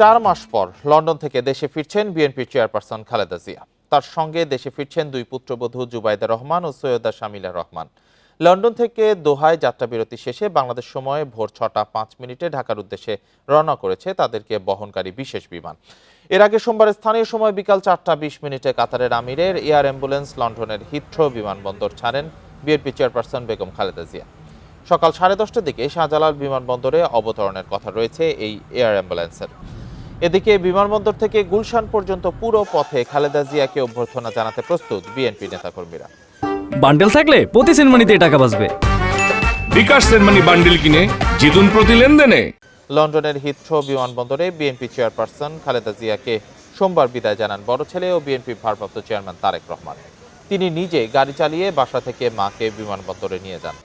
চার মাস পর লন্ডন থেকে দেশে ফিরছেন বিএনপির চেয়ারপারসন খালেদা জিয়া। তার সঙ্গে দেশে ফিরছেন দুই পুত্রবধূ জুবাইদা রহমান ও সৈয়দা শামিলা রহমান। লন্ডন থেকে দোহায় যাত্রা বিরতি শেষে বাংলাদেশ সময়ে ভোর ছটা পাঁচ মিনিটে ঢাকার উদ্দেশ্যে রওনা করেছে তাদেরকে বহনকারী বিশেষ বিমান। এর আগে সোমবার স্থানীয় সময় বিকাল চারটা বিশ মিনিটে কাতারের আমিরের এয়ার অ্যাম্বুলেন্স লন্ডনের হিথ্রো বিমানবন্দর ছাড়েন বিএনপি চেয়ারপারসন বেগম খালেদা জিয়া। সকাল সাড়ে দশটার দিকে শাহজালাল বিমানবন্দরে অবতরণের কথা রয়েছে এই এয়ার অ্যাম্বুলেন্সের। এদিকে বিমানবন্দর থেকে গুলশান পর্যন্ত পুরো পথে খালেদা জিয়াকে অভ্যর্থনা জানাতে প্রস্তুত বিএনপি নেতাকর্মীরা। বান্ডেল থাকলে প্রতি সেনমানিতে টাকা বাঁচবে। বিকাশ সেনমানি বান্ডিল কিনে জিতুন প্রতি লেনদেনে। লন্ডনের হিথ্রো বিমানবন্দরে বিএনপি চেয়ারপারসন খালেদা জিয়াকে সোমবার বিদায় জানান বড় ছেলে ও বিএনপি ভারপ্রাপ্ত চেয়ারম্যান তারেক রহমান। তিনি নিজে গাড়ি চালিয়ে বাসা থেকে মাকে বিমানবন্দরে নিয়ে যান।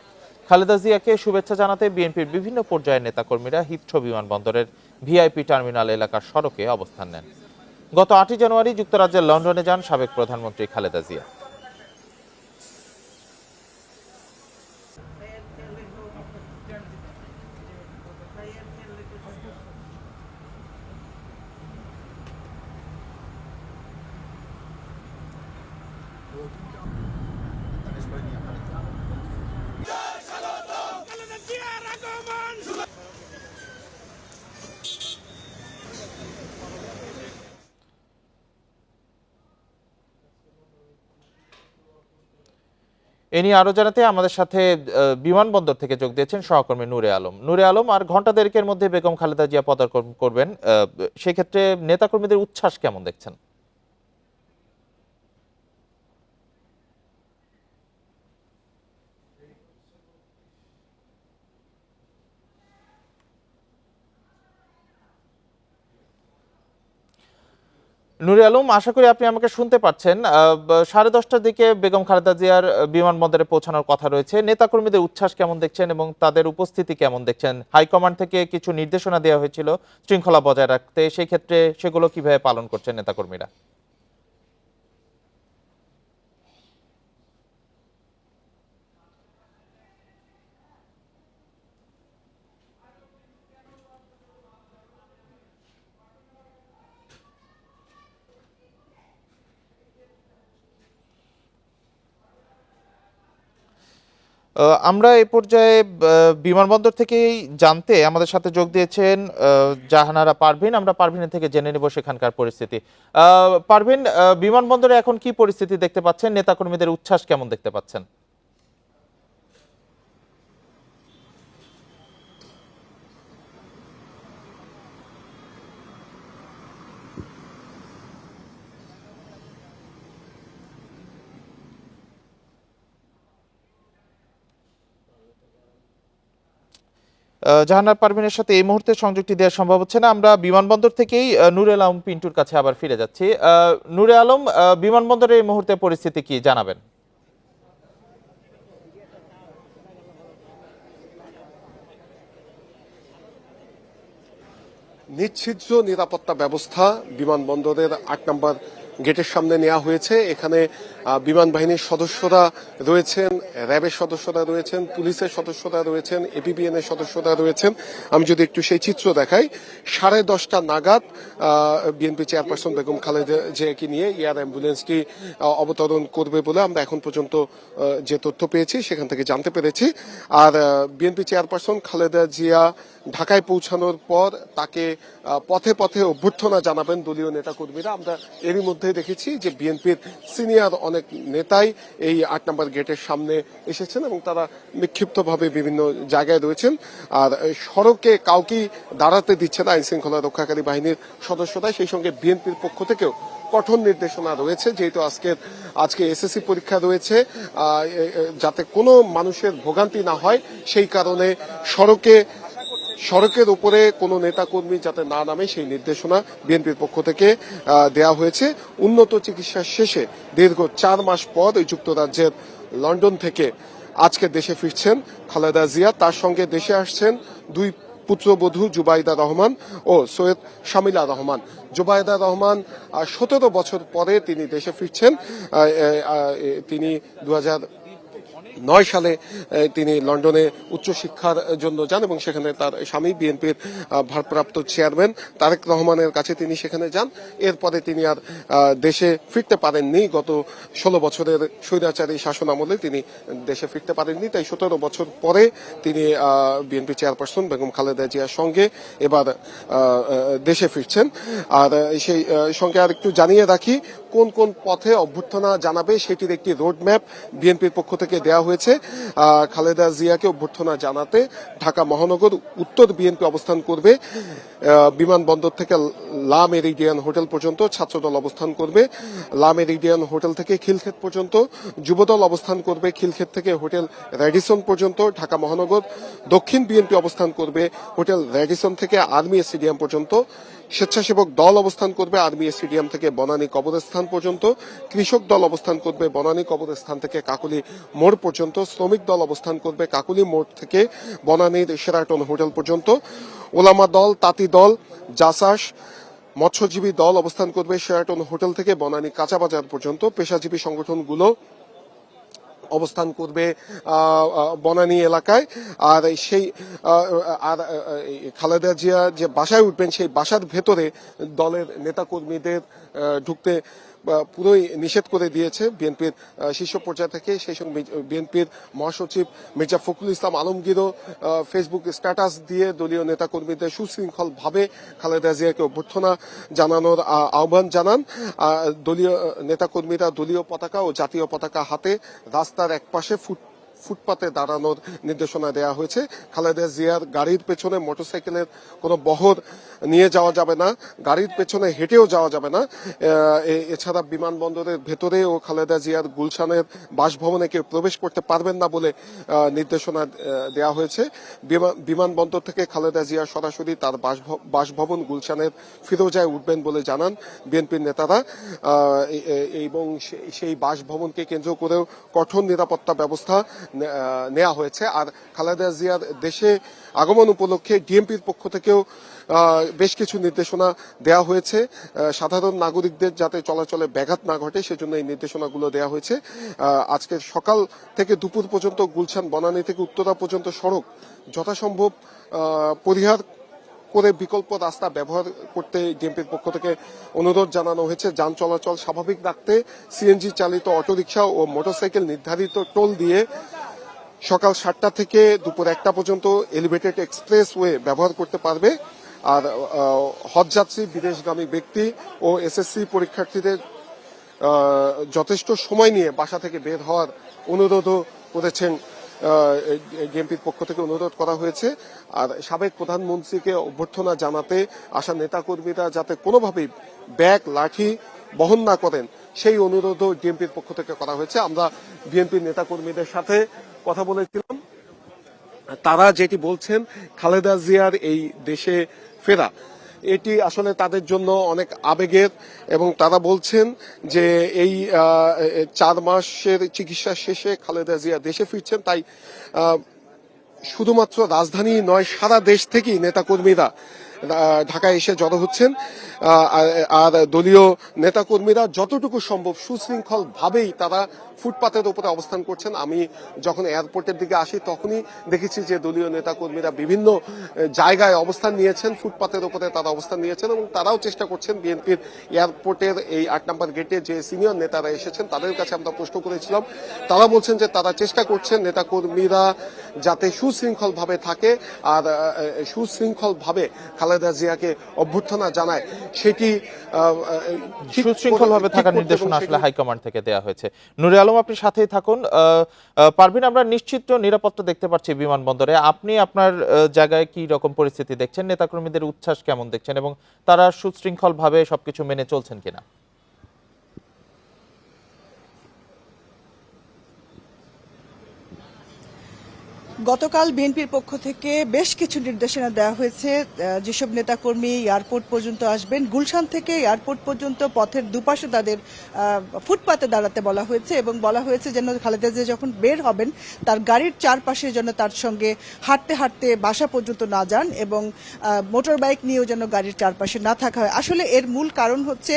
খালেদা জিয়াকে শুভেচ্ছা জানাতে বিএনপির বিভিন্ন পর্যায়ের নেতাকর্মীরা হিথ্রো বিমানবন্দরের ভিআইপি টার্মিনাল এলাকার সড়কে অবস্থান নেন। গত আটই জানুয়ারি যুক্তরাজ্যের লন্ডনে যান সাবেক প্রধানমন্ত্রী খালেদা জিয়া। এ নিয়ে আরও জানাতে আমাদের সাথে বিমানবন্দর থেকে যোগ দিয়েছেন সহকর্মী নূরে আলম। নূরে আলম, আর ঘণ্টা দেড়কের মধ্যে বেগম খালেদা জিয়া পদার্পণ করবেন সেক্ষেত্রে নেতাকর্মীদের উচ্ছ্বাস কেমন দেখছেন? নুরে আলম, আশা করি আপনি আমাকে শুনতে পাচ্ছেন। সাড়ে দশটার দিকে বেগম খালেদা জিয়ার বিমানবন্দরে পৌঁছানোর কথা রয়েছে। নেতাকর্মীদের উচ্ছ্বাস কেমন দেখছেন এবং তাদের উপস্থিতি কেমন দেখছেন? হাইকমান্ড থেকে কিছু নির্দেশনা দেওয়া হয়েছিল, শৃঙ্খলা বজায় রাখতে। সেই ক্ষেত্রে সেগুলো কীভাবে পালন করছেন নেতাকর্মীরা? আমরা এ পর্যায়ে বিমানবন্দর থেকেই জানতে আমাদের সাথে যোগ দিয়েছেন জাহানারা পারভিন। আমরা পারভিনের থেকে জেনে নেব সেখানকার পরিস্থিতি। পারভিন বিমানবন্দরে এখন কি পরিস্থিতি দেখতে পাচ্ছেন? নেতাকর্মীদের উচ্ছ্বাস কেমন দেখতে পাচ্ছেন? জাহানার পারভিনের সাথে এই মুহূর্তে সংযুক্তি দেওয়া সম্ভব হচ্ছে না। আমরা বিমানবন্দর থেকেই নূরে আলম পিন্টুর কাছে আবার ফিরে যাচ্ছি। নূরে আলম আহ, বিমানবন্দরে এই মুহূর্তে পরিস্থিতি কি জানাবেন? নিচ্ছিদ্র নিরাপত্তা ব্যবস্থা বিমানবন্দরের আট নম্বর গেটের সামনে নেওয়া হয়েছে। এখানে বিমান বাহিনীর সদস্যরা রয়েছেন, র্যাবের সদস্যরা রয়েছেন, পুলিশের সদস্যরা রয়েছেন এপিবিএন এর সদস্যরা রয়েছেন। আমি যদি একটু সেই চিত্র দেখাই, সাড়ে দশটা নাগাদ বিএনপি চেয়ারপারসন বেগম খালেদা জিয়াকে নিয়ে এয়ার অ্যাম্বুলেন্সটি অবতরণ করবে বলে আমরা এখন পর্যন্ত যে তথ্য পেয়েছি সেখান থেকে জানতে পেরেছি। আর বিএনপি চেয়ারপারসন খালেদা জিয়া ঢাকায় পৌঁছানোর পর তাকে পথে পথে অভ্যর্থনা জানাবেন দলীয় নেতাকর্মীরা। আমরা এরই মধ্যে দেখেছি যে বিএনপির সিনিয়র অনেক নেতাই এই আট নম্বর গেটের সামনে এসেছেন এবং তারা বিক্ষিপ্তভাবে বিভিন্ন জায়গায় রয়েছেন। আর সড়কে কাউকেই দাঁড়াতে দিচ্ছে না আইন শৃঙ্খলা রক্ষাকারী বাহিনীর সদস্যরা। সেই সঙ্গে বিএনপির পক্ষ থেকেও কঠোর নির্দেশনা রয়েছে, যেহেতু আজকের, আজকে এসএসসি পরীক্ষা রয়েছে। যাতে কোনো মানুষের ভোগান্তি না হয়, সেই কারণে সড়কে সড়কের উপরে কোনো নেতাকর্মী যাতে না নামে সেই নির্দেশনা বিএনপির পক্ষ থেকে দেয়া হয়েছে। উন্নত চিকিৎসা শেষে দীর্ঘ চার মাস পর ওই যুক্তরাজ্যের লন্ডন থেকে আজকে দেশে ফিরছেন খালেদা জিয়া। তার সঙ্গে দেশে আসছেন দুই পুত্রবধূ জুবাইদা রহমান ও সৈয়দ শামিলা রহমান। জুবাইদা রহমান সতেরো বছর পরে তিনি দেশে ফিরছেন। তিনি দু হাজার নয় সালে তিনি লন্ডনে উচ্চশিক্ষার জন্য যান এবং সেখানে তার স্বামী বিএনপির ভারপ্রাপ্ত চেয়ারম্যান তারেক রহমানের কাছে তিনি সেখানে যান। এরপরে তিনি আর দেশে ফিরতে পারেননি। গত ষোলো বছরের স্বৈরাচারী শাসন আমলে তিনি দেশে ফিরতে পারেননি। তাই সতেরো বছর পরে তিনি বিএনপি চেয়ারপারসন বেগম খালেদা জিয়ার সঙ্গে এবার দেশে ফিরছেন। আর, সেই সঙ্গে আর একটু জানিয়ে রাখি কোন কোন পথে অভ্যর্থনা জানাবে সেটির একটি রোড ম্যাপ বিএনপির পক্ষ থেকে দেওয়া হয়েছে। খালেদা জিয়াকে অভ্যর্থনা জানাতে ঢাকা মহানগর উত্তর বিএনপি অবস্থান করবে। বিমানবন্দর থেকে লা মেরিডিয়ান হোটেল পর্যন্ত ছাত্রদল অবস্থান করবে। লা মেরিডিয়ান হোটেল থেকে খিলক্ষেত পর্যন্ত যুবদল অবস্থান করবে। খিলক্ষেত থেকে হোটেল র্যাডিসন পর্যন্ত ঢাকা মহানগর দক্ষিণ বিএনপি অবস্থান করবে। হোটেল র্যাডিসন থেকে আর্মি স্টেডিয়াম পর্যন্ত স্বেচ্ছাসেবক দল অবস্থান করবে আর্মি স্টেডিয়াম থেকে বনানী কবরস্থান পর্যন্ত, কৃষক দল অবস্থান করবে বনানী কবরস্থান থেকে কাকুলি মোড় পর্যন্ত, শ্রমিক দল অবস্থান করবে কাকুলি মোড় থেকে বনানীর সেরাটন হোটেল পর্যন্ত, ওলামা দল, তাঁতি দল, জাসাস, মৎস্যজীবী দল অবস্থান করবে সেরাটন হোটেল থেকে বনানী কাঁচা বাজার পর্যন্ত, পেশাজীবী সংগঠনগুলো অবস্থান করবে বনানী এলাকায়। আর সেই আর খালেদা জিয়া যে বাসায় উঠবেন, সেই বাসার ভেতরে দলের নেতাকর্মীদের ঢুকতে পুরোই নিষেধ করে দিয়েছে বিএনপির শীর্ষ পর্যায় থেকে। সেই সঙ্গে বিএনপির মহাসচিব মির্জা ফখরুল ইসলাম আলমগীরও ফেসবুক স্ট্যাটাস দিয়ে দলীয় নেতাকর্মীদের সুশৃঙ্খলভাবে খালেদা জিয়াকে অভ্যর্থনা জানানোর আহ্বান জানান। দলীয় নেতাকর্মীরা দলীয় পতাকা ও জাতীয় পতাকা হাতে রাস্তার একপাশে ফুট ফুটপাতে দাঁড়ানোর নির্দেশনা দেওয়া হয়েছে। খালেদা জিয়ার গাড়ির পেছনে মোটরসাইকেলের কোনো বহর নিয়ে যাওয়া যাবে না, গাড়ির পেছনে হেঁটেও যাওয়া যাবে না। এছাড়া বিমানবন্দরের ভেতরে ও খালেদা জিয়ার গুলশানের বাসভবনে কেউ প্রবেশ করতে পারবেন না বলে নির্দেশনা দেওয়া হয়েছে। বিমা- বিমানবন্দর থেকে খালেদা জিয়া সরাসরি তার বাসভ- বাসভবন গুলশানের ফিরোজায় উঠবেন বলে জানান বিএনপির নেতারা। এবং সেই বাসভবনকে কেন্দ্র করেও কঠোর নিরাপত্তা ব্যবস্থা নেওয়া হয়েছে। আর খালেদা জিয়ার দেশে আগমন উপলক্ষে ডিএমপির পক্ষ থেকেও বেশ কিছু নির্দেশনা দেওয়া হয়েছে। সাধারণ নাগরিকদের যাতে চলাচলে ব্যাঘাত না ঘটে, সেজন্য এই নির্দেশনাগুলো দেওয়া হয়েছে। আজকে সকাল থেকে দুপুর পর্যন্ত গুলশান বনানী থেকে উত্তরা পর্যন্ত সড়ক যথাসম্ভব পরিহার করে বিকল্প রাস্তা ব্যবহার করতে ডিএমপির পক্ষ থেকে অনুরোধ জানানো হয়েছে। যান চলাচল স্বাভাবিক রাখতে, সিএনজি চালিত অটোরিকশা ও মোটরসাইকেল নির্ধারিত টোল দিয়ে সকাল সাতটা থেকে দুপুর একটা পর্যন্ত এলিভেটেড এক্সপ্রেস ওয়ে ব্যবহার করতে পারবে। আর হজযাত্রী, বিদেশগামী ব্যক্তি ও এসএসসি পরীক্ষার্থীদের যথেষ্ট সময় নিয়ে বাসা থেকে বের হওয়ার অনুরোধও করেছেন ডিএমপির পক্ষ থেকে অনুরোধ করা হয়েছে। আর সাবেক প্রধানমন্ত্রীকে অভ্যর্থনা জানাতে আসা নেতাকর্মীরা যাতে কোনোভাবেই ব্যাগ, লাঠি বহন না করেন, সেই অনুরোধও ডিএমপির পক্ষ থেকে করা হয়েছে। আমরা বিএনপির নেতাকর্মীদের সাথে কথা বলেছিলাম। তারা যেটি বলছেন, খালেদা জিয়ার এই দেশে ফেরা, এটি আসলে তাদের জন্য অনেক আবেগের এবং তারা বলছেন যে এই চার মাসের চিকিৎসা শেষে খালেদা জিয়া দেশে ফিরছেন, তাই শুধুমাত্র রাজধানী নয়, সারা দেশ থেকেই নেতাকর্মীরা ঢাকায় এসে জড়ো হচ্ছেন। আর- দলীয় নেতাকর্মীরা যতটুকু সম্ভব সুশৃঙ্খল ভাবেই তারা ফুটপাতের উপরে অবস্থান করছেন। আমি যখন এয়ারপোর্টের দিকে আসি তখনই দেখেছি যে দলীয় নেতাকর্মীরা বিভিন্ন জায়গায় অবস্থান নিয়েছেন ফুটপাতের উপরে তারা অবস্থান নিয়েছেন এবং তারাও চেষ্টা করছেন বিএনপির এয়ারপোর্টের এই আট নম্বর গেটে যে সিনিয়র নেতারা এসেছেন তাদের কাছে আমরা প্রশ্ন করেছিলাম। তারা বলছেন যে তারা চেষ্টা করছেন নেতাকর্মীরা যাতে সুশৃঙ্খল ভাবে থাকে আর সুশৃঙ্খল ভাবে খালেদা জিয়াকে অভ্যর্থনা জানায়। সেটি আহ, আহ, সুশৃঙ্খল ভাবে থাকার নির্দেশনা আসলে হাইকমান্ড থেকে দেওয়া হয়েছে। নুরে আলম আপনি সাথেই থাকুন। পারভিন, আমরা নিশ্চিত নিরাপত্তা দেখতে পাচ্ছি বিমানবন্দরে। আপনি আপনার জায়গায় কি রকম পরিস্থিতি দেখছেন? নেতাকর্মীদের উচ্ছ্বাস কেমন দেখছেন? এবং তারা সুশৃঙ্খলভাবে সবকিছু মেনে চলছেন কিনা? গতকাল বিএনপির পক্ষ থেকে বেশ কিছু নির্দেশনা দেওয়া হয়েছে। যেসব নেতাকর্মী এয়ারপোর্ট পর্যন্ত আসবেন, গুলশান থেকে এয়ারপোর্ট পর্যন্ত পথের দুপাশে তাদের ফুটপাতে দাঁড়াতে বলা হয়েছে এবং বলা হয়েছে যেন খালেদা জিয়া যখন বের হবেন, তার গাড়ির চারপাশে যেন তার সঙ্গে হাঁটতে হাঁটতে বাসা পর্যন্ত না যান এবং মোটর বাইক নিয়েও যেন গাড়ির চারপাশে না থাকা হয়। আসলে এর মূল কারণ হচ্ছে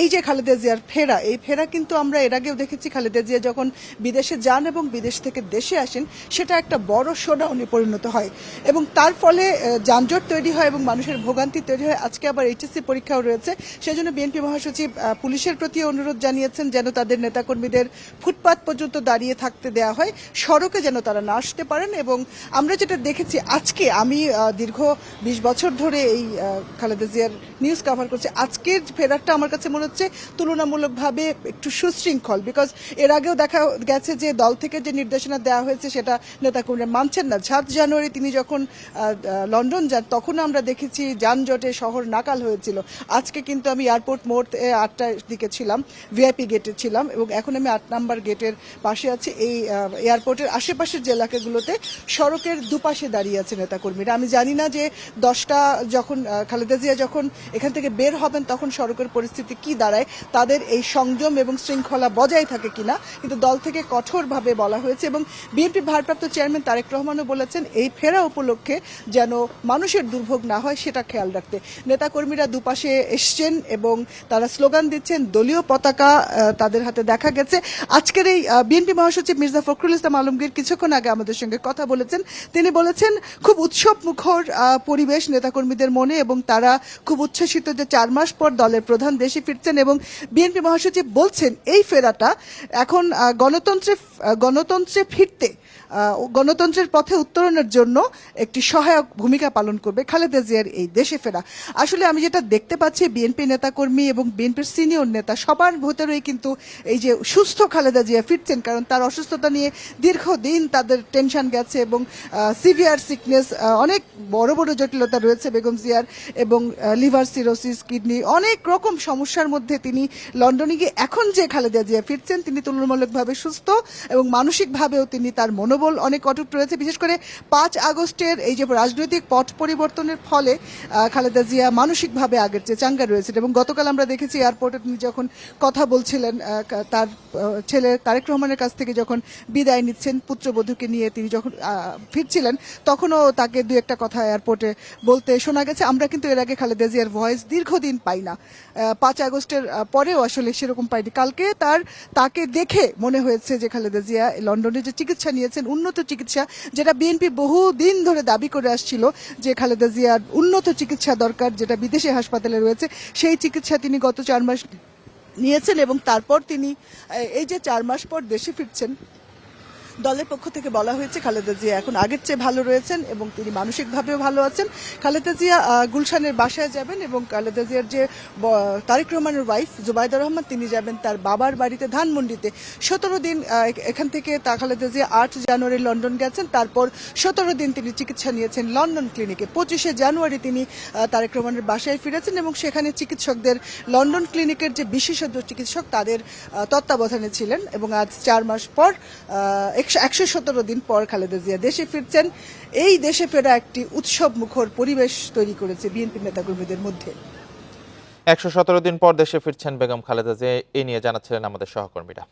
এই যে খালেদা জিয়ার ফেরা, এই ফেরা কিন্তু আমরা এর আগেও দেখেছি, খালেদা জিয়া যখন বিদেশে যান এবং বিদেশ থেকে দেশে আসেন, সেটা একটা বড় শোডাউনে পরিণত হয়। এবং তার ফলে যানজট তৈরি হয় এবং মানুষের ভোগান্তি তৈরি হয়। আজকে আবার এইচএসসি পরীক্ষাও রয়েছে। সেজন্য বিএনপি মহাসচিব পুলিশের প্রতি অনুরোধ জানিয়েছেন যেন তাদের নেতাকর্মীদের ফুটপাত পর্যন্ত দাঁড়িয়ে থাকতে দেওয়া হয়। সড়কে যেন তারা না আসতে পারেন এবং আমরা যেটা দেখেছি আজকে, আমি দীর্ঘ বিশ বছর ধরে এই খালেদা জিয়ার নিউজ কভার করছি। আজকের ফেরারটা আমার কাছে মনে হচ্ছে তুলনামূলকভাবে একটু সুশৃঙ্খল বিকজ এর আগেও দেখা গেছে যে দল থেকে যে নির্দেশনা দেওয়া হয়েছে, সেটা নেতাকর্মীরা মানছেন না। সাত জানুয়ারি তিনি যখন লন্ডন যান, তখন আমরা দেখেছি যানজটে শহর নাকাল হয়েছিল। আজকে কিন্তু আমি এয়ারপোর্ট মোড় আটটার দিকে ছিলাম, ভিআইপি গেটে ছিলাম এবং এখন আমি আট নাম্বার গেটের পাশে আছি। এই এয়ারপোর্টের আশেপাশের যে এলাকাগুলোতে সড়কের দুপাশে দাঁড়িয়ে আছে নেতাকর্মীরা। আমি জানি না যে দশটা যখন খালেদা জিয়া যখন এখান থেকে বের হবেন তখন সড়কের পরিস্থিতি কি দাঁড়ায়, তাদের এই সংযম এবং শৃঙ্খলা বজায় থাকে কিনা, কিন্তু দল থেকে কঠোরভাবে বলা হয়েছে এবং বিএনপি ভারপ্রাপ্ত চেয়ারম্যান তারেক রহমানও বলেছেন, এই ফেরা উপলক্ষে যেন মানুষের দুর্ভোগ না হয় সেটা খেয়াল রাখতে। নেতাকর্মীরা দুপাশে এসছেন এবং তারা স্লোগান দিচ্ছেন, দলীয় পতাকা তাদের হাতে দেখা গেছে। আজকের এই বিএনপি মহাসচিব মির্জা ফখরুল ইসলাম আলমগীর কিছুক্ষণ আগে আমাদের সঙ্গে কথা বলেছেন। তিনি বলেছেন, খুব উৎসব মুখর পরিবেশ নেতাকর্মীদের মনে এবং তারা খুব উচ্ছ্বসিত যে চার মাস পর দলের প্রধান দেশে ফিরছেন এবং বিএনপি মহাসচিব বলছেন, এই ফেরাটা এখন গণতন্ত্রে গণতন্ত্রে ফিরতে গণতন্ত্রের পথে উত্তরণের জন্য একটি সহায়ক ভূমিকা পালন করবে খালেদা জিয়ার এই দেশে ফেরা। আসলে আমি যেটা দেখতে পাচ্ছি, বিএনপি নেতাকর্মী এবং বিএনপির সিনিয়র নেতা সবার ভেতরেই কিন্তু এই যে সুস্থ খালেদা জিয়া ফিরছেন, কারণ তার অসুস্থতা নিয়ে দীর্ঘদিন তাদের টেনশন গেছে এবং সিভিয়ার সিকনেস অনেক বড় বড় জটিলতা রয়েছে বেগম জিয়ার এবং লিভার সিরোসিস, কিডনি, অনেক রকম সমস্যার মধ্যে তিনি লন্ডনে গিয়ে এখন যে খালেদা জিয়া ফিরছেন, তিনি তুলনামূলকভাবে সুস্থ এবং মানসিকভাবেও তিনি তার মনোবল অনেক অটুট রয়েছে। বিশেষ করে পাঁচ আগস্টের এই যে রাজনৈতিক পথ পরিবর্তনের ফলে খালেদা জিয়া মানসিকভাবে আগের চেয়ে চাঙ্গা রয়েছেন এবং গতকাল আমরা দেখেছি এয়ারপোর্টে তিনি যখন কথা বলছিলেন তার ছেলে তারেক রহমানের কাছ থেকে যখন বিদায় নিচ্ছেন পুত্রবধূকে নিয়ে তিনি যখন ফিরছিলেন, তখনও তাকে দু একটা কথা এয়ারপোর্টে বলতে শোনা গেছে। আমরা কিন্তু এর আগে খালেদা জিয়ার ভয়েস দীর্ঘদিন পাই না। পাঁচ আগস্টের পরেও আসলে সেরকম পাইনি। কালকে তার, তাকে দেখে মনে হয়েছে যে খালেদা জিয়া লন্ডনে যে চিকিৎসা নিয়েছেন উন্নত চিকিৎসা যেটা বিএনপি বহু দিন ধরে দাবি করে আসছিল যে খালেদা জিয়ার উন্নত চিকিৎসা দরকার যেটা বিদেশি হাসপাতালে রয়েছে, সেই চিকিৎসা তিনি গত চার মাস নিয়েছেন এবং তারপর তিনি, এই যে চার মাস পর দেশে ফিরছেন দলের পক্ষ থেকে বলা হয়েছে, খালেদা জিয়া এখন আগের চেয়ে ভালো রয়েছেন এবং তিনি মানসিকভাবেও ভালো আছেন। খালেদা জিয়া গুলশানের বাসায় যাবেন এবং খালেদা জিয়ার যে তারেক রহমানের ওয়াইফ জুবাইদা রহমান, তিনি যাবেন তার বাবার বাড়িতে, ধানমন্ডিতে। সতেরো দিন এখান থেকে তা খালেদা জিয়া আট জানুয়ারি লন্ডন গেছেন। তারপর সতেরো দিন তিনি চিকিৎসা নিয়েছেন লন্ডন ক্লিনিকে পঁচিশে জানুয়ারি তিনি তারেক রহমানের বাসায় ফিরেছেন এবং সেখানে চিকিৎসকদের লন্ডন ক্লিনিকের যে বিশেষজ্ঞ চিকিৎসক, তাদের তত্ত্বাবধানে ছিলেন এবং আজ চার মাস পর একশো সতেরো দিন পর খালেদা জিয়া দেশে ফিরছেন। এই দেশে ফেরা একটি উৎসব মুখর পরিবেশ তৈরি করেছে বিএনপি নেতাকর্মীদের মধ্যে। একশো সতেরো দিন পর দেশে ফিরছেন বেগম খালেদা জিয়া। এ নিয়ে জানাচ্ছিলেন আমাদের সহকর্মীরা।